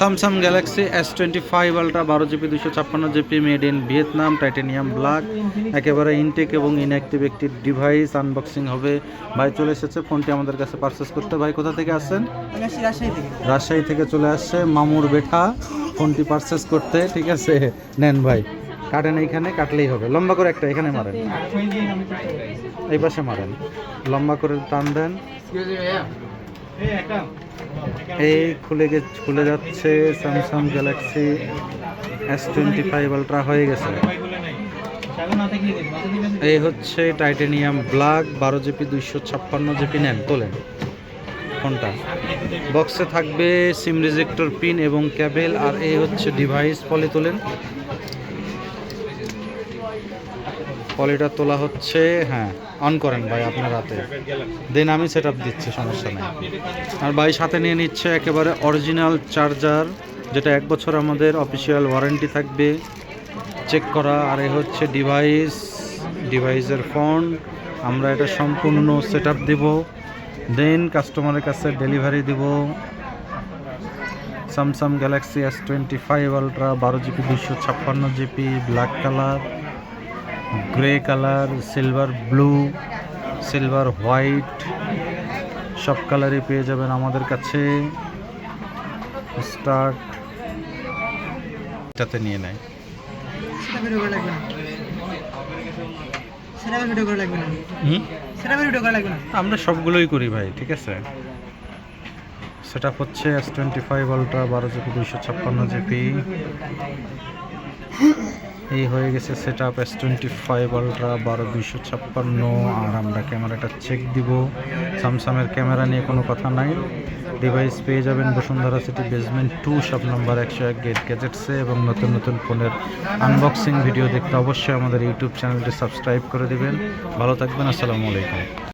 Samsung Galaxy S twenty five ultra বারো GB দুশো ছাপ্পান্ন GB made in Vietnam titanium black একেবারে intact এবং ইনঅ্যাক্টিভ একটি ডিভাইস আনবক্সিং হবে। ভাই চলে এসেছে ফোনটি আমাদের কাছে পারচেস করতে। ভাই কোথা থেকে আসছেন? রাজশাহী থেকে। রাজশাহী থেকে চলে আসছে মামুর বেঠা ফোনটি পারচেস করতে ঠিক আছে? নেন ভাই কাটেন এইখানে কাটলেই হবে। লম্বা করে একটা এখানে মারেন। এই পাশে মারেন। লম্বা করে টান দেন। এই খুলে গে খুলে যাচ্ছে Samsung Galaxy S twenty five ultra হয়ে গেছে। এই হচ্ছে টাইটেনিয়াম ব্ল্যাক বারো জিবি দুইশো ছাপ্পান্ন জিবি নেন, তোলেন ফোনটা। বক্সে থাকবে সিম রিজেক্টর পিন এবং ক্যাবেল আর এই হচ্ছে ডিভাইস পলি তোলেন। পলিটা তোলা হচ্ছে হ্যাঁ অন করেন ভাই আপনার হাতে। দেন আমি সেট আপ দিচ্ছি, সমস্যা নেই। আর ভাই সাথে নিয়ে নিচ্ছে একেবারে অরিজিনাল চার্জার যেটা এক বছর আমাদের অফিসিয়াল ওয়ারেন্টি থাকবে। চেক করা, আর এ হচ্ছে ডিভাইস ডিভাইসের ফোন আমরা এটা সম্পূর্ণ সেট আপ দেবো। দেন কাস্টমারের কাছে ডেলিভারি দিব। Samsung Galaxy S twenty five ultra বারো জিবি দুশো ছাপ্পান্ন GB black colour grey colour silver blue silver white সব কালারই পেয়ে যাবেন আমাদের কাছে। স্টার্ট এটাতে নিয়ে নেয়। আমরা সবগুলোই করি ভাই ঠিক আছে? সেটা হচ্ছে এস টোয়েন্টি ফাইভ আলট্রা বারো জিবি দুইশো ছাপ্পান্ন জিবি এই হয়ে গেছে set up S twenty five ultra বারো দুইশো ছাপ্পান্ন। আর আমরা ক্যামেরাটা চেক দিব। স্যামসাংয়ের ক্যামেরা নিয়ে কোনো কথা নাই। ডিভাইস পেয়ে যাবেন Bashundhara city basement two shop নম্বর একশো এক গেট গ্যাজেটসে এবং নতুন নতুন ফোনের আনবক্সিং ভিডিও দেখতে অবশ্যই আমাদের ইউটিউব চ্যানেলটি সাবস্ক্রাইব করে দেবেন। ভালো থাকবেন, আসসালামু আলাইকুম।